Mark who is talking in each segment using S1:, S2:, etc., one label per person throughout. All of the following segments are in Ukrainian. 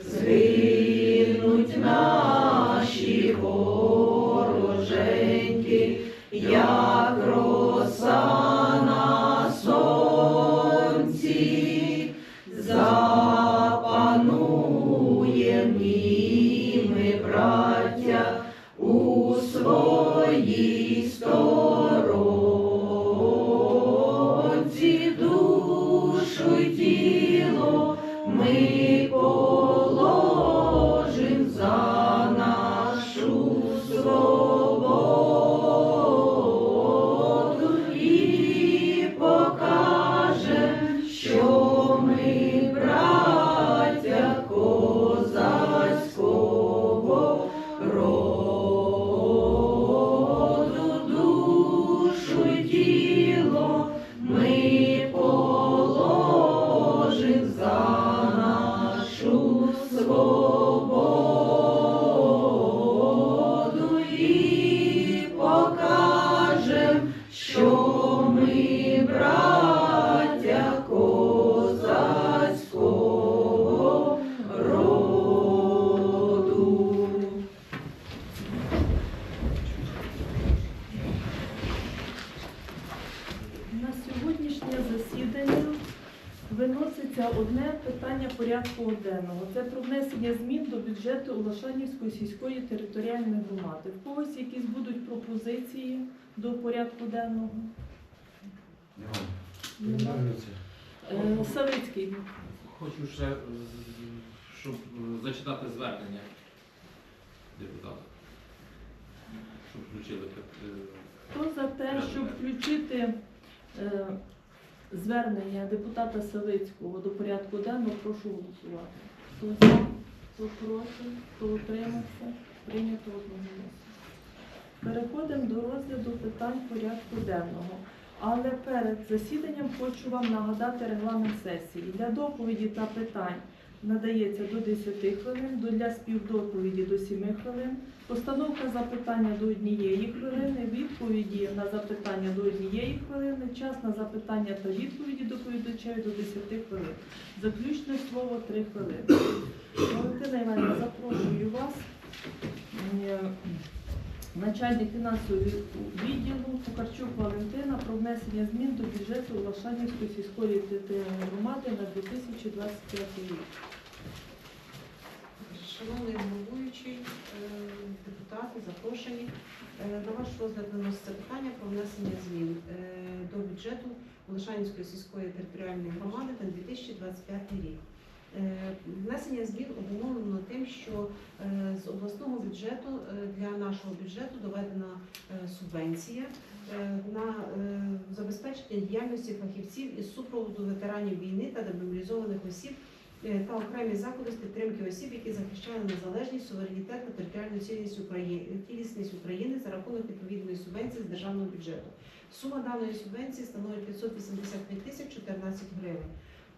S1: згинуть наші вороженьки, як ми положим
S2: одне питання порядку денного. Це про внесення змін до бюджету Улашанівської сільської територіальної громади. В когось якісь будуть пропозиції до порядку денного? Е, Савицький.
S3: Хочу ще, е, щоб е, зачитати звернення депутата. Щоб включили е,
S2: Хто за те, щоб включити е, звернення депутата Савицького до порядку денного, прошу голосувати. Хто за, хто проти, хто утримався, прийнято одноголосно. Переходимо до розгляду питань порядку денного. Але перед засіданням хочу вам нагадати регламент сесії. Для доповіді та питань надається до 10 хвилин, для співдоповіді до 7 хвилин, Постановка запитання до однієї хвилини, відповіді на запитання до однієї хвилини, час на запитання та відповіді доповідача до 10 хвилин. Заключне слово 3 хвилини. Валентина Іванівна, запрошую вас. Е, Начальник фінансового відділу Кукарчук Валентина про внесення змін до бюджету Лошанівської сільської територіальної громади на 2025 рік.
S4: Шановний головуючий, е, депутати, запрошені, е, на ваш розгляд виноситься питання про внесення змін е, до бюджету Лишанівської сільської територіальної громади на 2025 рік. Е, Внесення змін обумовлено тим, що е, з обласного бюджету е, для нашого бюджету доведена е, субвенція е, на е, забезпечення діяльності фахівців із супроводу ветеранів війни та демобілізованих осіб е, та окремі заходи з підтримки осіб, які захищали незалежність, суверенітет та територіальну цілісність України, цілісність України за рахунок відповідної субвенції з державного бюджету. Сума даної субвенції становить 585 тисяч 14 гривень. М,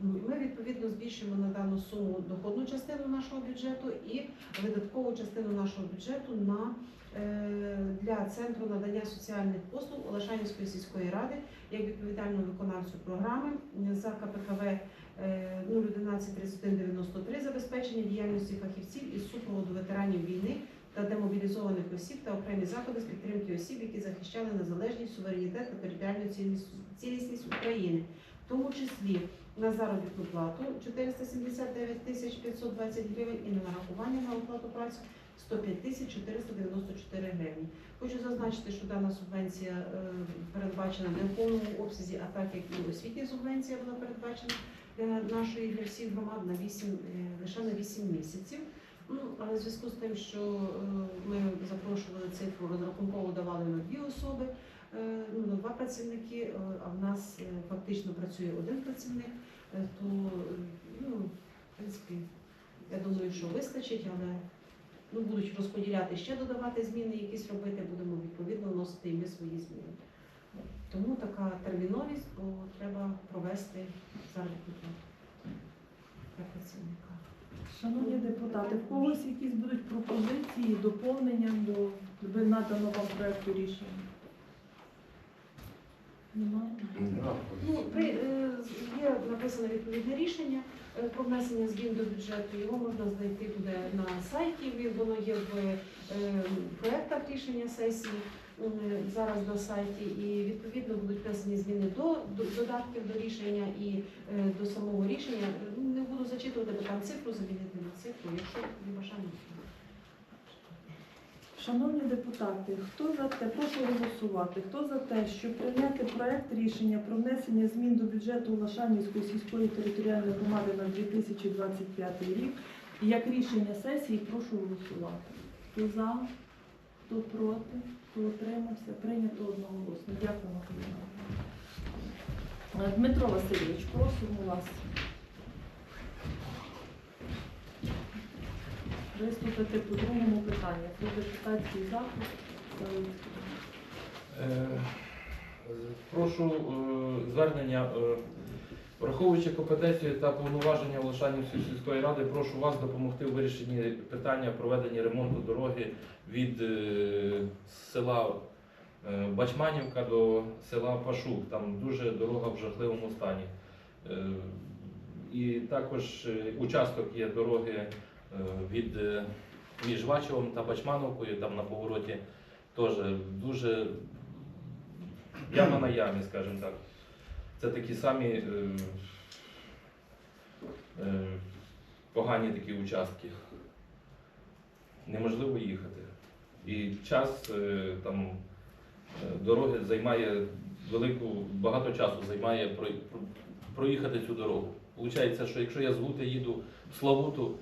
S4: Ми відповідно збільшуємо на дану суму доходну частину нашого бюджету і видаткову частину нашого бюджету на е, для центру надання соціальних послуг Олешанівської сільської ради як відповідальну виконавцю програми за КПКВ е, 011-3193 забезпечення діяльності фахівців із супроводу ветеранів війни та демобілізованих осіб та окремі заходи з підтримки осіб, які захищали незалежність, суверенітет та територіальну цілісність України, тому числі на заробітну плату 479 тисяч 520 гривень і на нарахування на оплату праці 105 тисяч 494 гривні. Хочу зазначити, що дана субвенція е, передбачена не в повному обсязі, а так як і освітня субвенція була передбачена для нашої для всіх громад на 8, е, лише на 8 місяців. Ну, але в зв'язку з тим, що е, ми запрошували цифру, розрахунково давали на дві особи, е, ну, на два працівники, е, а в нас е, фактично працює один працівник, е, то е, ну, в принципі, я думаю, що вистачить, але ну, будуть розподіляти ще додавати зміни, якісь робити, будемо відповідно вносити і ми свої зміни. Тому така терміновість, бо треба провести заробітну для працівника.
S2: Шановні депутати, в когось якісь будуть пропозиції, доповнення до ви надано вам проекту рішення?
S4: Ну, при, е, є написане відповідне рішення. е, про внесення змін до бюджету. Його можна знайти буде на сайті. Він- Воно є в е, проектах рішення сесії зараз на сайті. І відповідно будуть внесені зміни до, до додатків до рішення і до самого рішення. Не буду зачитувати, бо там цифру замінити на цифру, якщо є бажання.
S2: Шановні депутати, хто за те, прошу голосувати. Хто за те, щоб прийняти проект рішення про внесення змін до бюджету Лашанівської сільської територіальної громади на 2025 рік як рішення сесії, прошу голосувати. Хто за, хто проти, хто утримався, прийнято одноголосно. Дякуємо, колеги. Дмитро Васильович, просимо вас. Виступити по другому питанню. Про депутатський запит.
S3: Е, Прошу е, звернення, е, враховуючи компетенцію та повноваження Олешанівської сільської ради, прошу вас допомогти у вирішенні питання проведення ремонту дороги від села Бачманівка до села Пашук. Там дуже дорога в жахливому стані. І також участок є дороги від е, між Вачевом та Бачмановкою, там на повороті теж дуже яма на ямі, скажімо так. Це такі самі е, е, погані такі участки. Неможливо їхати. І час е, там е, дороги займає велику, багато часу займає про- про- проїхати цю дорогу. Получається, що якщо я з Гути їду в Славуту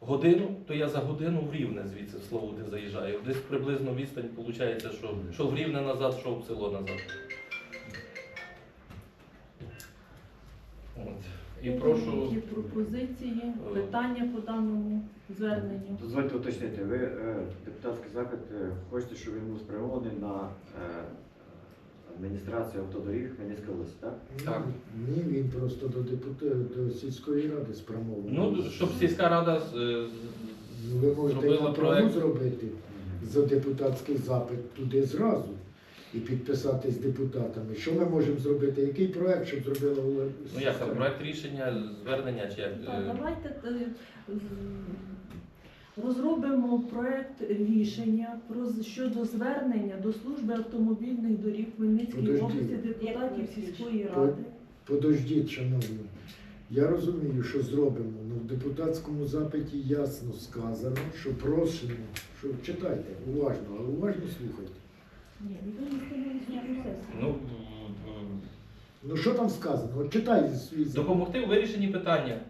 S3: годину, то я за годину в Рівне звідси в Славути заїжджаю. Десь приблизно відстань виходить, що, що в Рівне назад, що в село назад. От. І прошу.
S2: Які пропозиції, питання по даному зверненню.
S5: Дозвольте уточнити, ви е, депутатський запит е, хочете, щоб він був спрямований на е, адміністрацію автодоріг Хмельницької області, так?
S3: Так.
S6: Ні, він просто до депутата до сільської ради спрямований.
S3: Ну, щоб сільська рада е, з-
S6: Ну, ви можете
S3: зробила
S6: і напряму
S3: проект.
S6: зробити за депутатський запит туди зразу і підписати з депутатами. Що ми можемо зробити? Який проект, щоб зробила
S3: ну як там проект рішення, звернення чи як.
S2: Так,
S3: е,
S2: давайте е, з- розробимо проект рішення про щодо звернення до служби автомобільних доріг Хмельницької області депутатів сільської ради.
S6: Подождіть, шановні. Я розумію, що зробимо. Ну, в депутатському запиті ясно сказано, що просимо, що читайте уважно, але уважно слухайте.
S2: Ні.
S3: Ну,
S6: Ну що там сказано? От читай свій запит.
S3: допомогти у вирішенні питання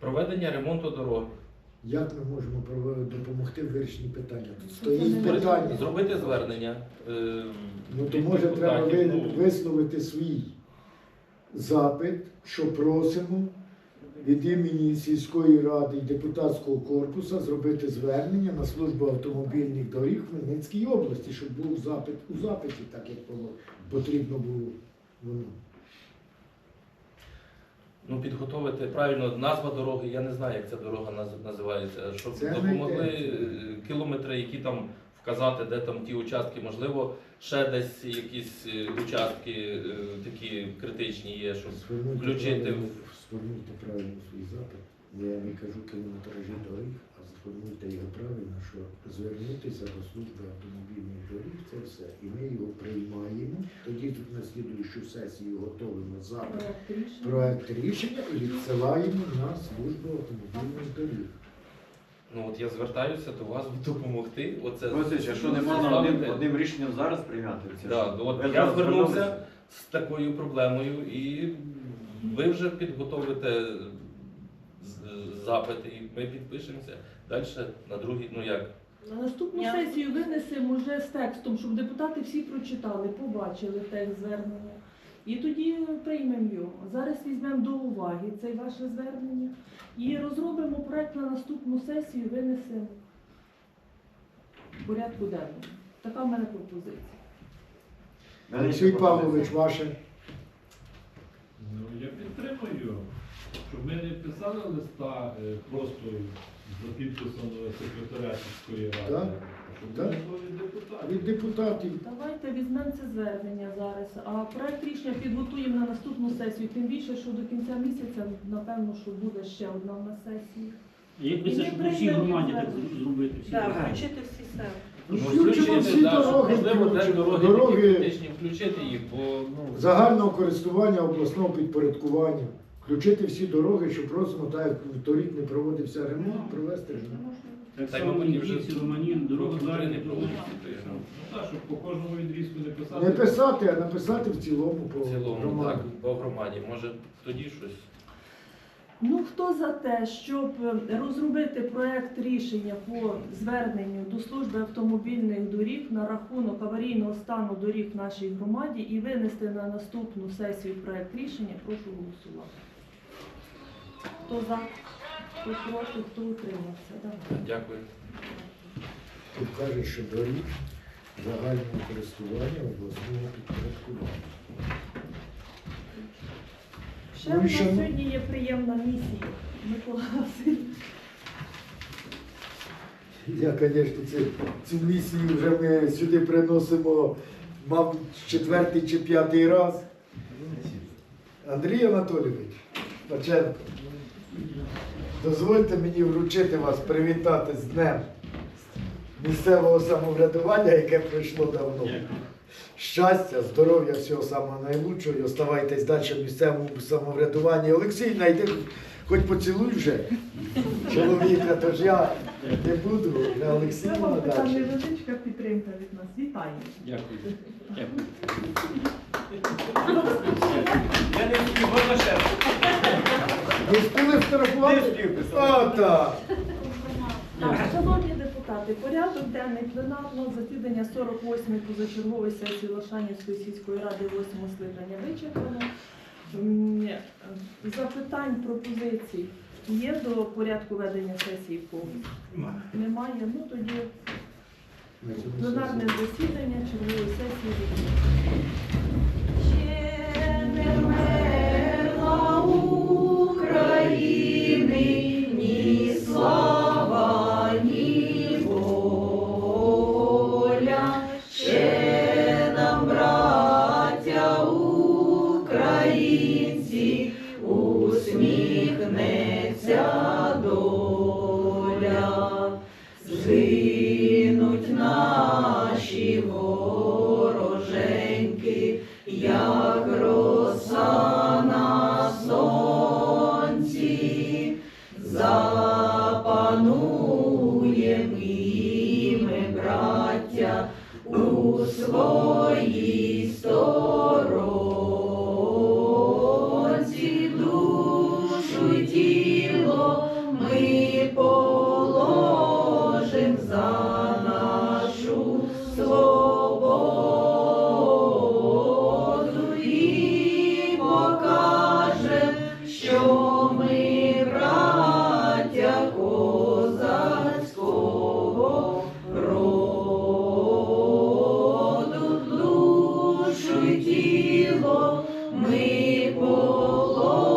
S3: проведення ремонту дороги.
S6: Як ми можемо допомогти в вирішенні питання? Тут стоїть питання.
S3: Зробити звернення. е,
S6: Ну то може треба.
S3: Ну,
S6: висловити свій запит, що просимо від імені сільської ради і депутатського корпусу зробити звернення на службу автомобільних доріг в Хмельницькій області, щоб був запит у запиті, так як було потрібно було воно.
S3: Ну, підготовити правильно назва дороги, я не знаю, як ця дорога наз- називається, щоб
S6: Це
S3: допомогли е, кілометри, які там вказати, де там ті участки, можливо, ще десь якісь е, участки е, такі критичні є, щоб
S6: Сформуйте
S3: включити
S6: правильно,
S3: в-
S6: сформуйте правильно свій запит. Я не кажу кілометражі доріг, сформуйте його правильно, що звернутися до служби автомобільних доріг це все. І ми його приймаємо. Тоді тут на слідуючу сесію готовимо запит,
S2: Проект рішення.
S6: і відсилаємо на службу автомобільних доріг.
S3: ну от я звертаюся до вас допомогти. Оце
S5: а що не можна одним, одним рішенням зараз прийняти? Це
S3: Да,
S5: ж-
S3: ну, от
S5: ви
S3: я
S5: зараз
S3: звернувся
S5: звернулися.
S3: з такою проблемою, і ви вже підготовите з- запит, і ми підпишемося далі на другий, ну як.
S2: На наступну
S1: Я-
S2: сесію винесемо вже з текстом, щоб депутати всі прочитали, побачили текст звернення. І тоді приймемо його. Зараз візьмемо до уваги це ваше звернення і розробимо проект на наступну сесію, винесемо в порядку денному. Така в мене пропозиція.
S6: Олексій. Павлович, ваше.
S7: Ну, я підтримую, щоб ми не писали листа е, просто за підписом секретаря сільської ради,
S6: Так. Так.
S7: Можливо, від депутатів.
S6: Від депутатів.
S2: Давайте візьмемо це звернення зараз, а проект рішення підготуємо на наступну сесію, тим більше, що до кінця місяця, напевно, що буде ще одна на сесії.
S8: Якби це щоб по всій громаді так зробити. всі.
S1: Так, включити всі сели.
S6: Ну,
S3: Включити,
S6: включимо всі
S3: да, щоб,
S6: дороги,
S3: можливо,
S6: включимо.
S3: дороги,
S6: Дороги
S3: такі критичні, включити їх, бо ну,
S6: загального користування обласного підпорядкування. Включити всі дороги, що просимо, так як торік не проводився ремонт, провести ремонт.
S8: Так
S3: Та й,
S8: само
S3: мабуть, вже
S8: ці Романів, дорога далі.
S3: не проводиться. то ну,
S7: Ну так, щоб по кожному відрізку не писати.
S6: Не писати, а написати в цілому по
S3: В цілому,
S6: громаді.
S3: так, по громаді. Може тоді щось.
S2: Ну хто за те, щоб е, розробити проект рішення по зверненню до служби автомобільних доріг на рахунок аварійного стану доріг в нашій громаді і винести на наступну сесію проект рішення, прошу голосувати. Хто за, хто проти, хто утримався? Давай.
S3: Дякую.
S6: Тут каже, що доріг загального користування обласного підпорядкування.
S2: Ще
S6: Ну,
S2: в нас
S6: ще ми-
S2: сьогодні є приємна місія. Микола Васильович.
S6: Я, звісно, цю, цю місію вже ми сюди приносимо, мабуть, четвертий чи п'ятий раз. Андрій Анатолійович Паченко, дозвольте мені вручити вас, привітати з днем місцевого самоврядування, яке пройшло давно. Щастя, здоров'я, всього самого найлучшого. І оставайтесь далі в місцевому самоврядуванні. Олексій, найди, хоч поцілуй вже чоловіка, тож я не буду, для Олексія
S2: Це така невеличка підтримка від нас. Вітаю.
S8: Дякую. Дякую.
S3: Я не можна ще.
S6: Ви встигли фотографувати? О, так.
S2: Так, шановні депутати, порядок денний пленарного засідання 48-ї позачергової сесії Лошанівської сільської ради 8-го скликання вичерпано. М, е, Запитань, пропозицій є до порядку ведення сесії в когось? Немає. Ну тоді пленарне засідання чергової сесії. відбувається.
S1: Ми положим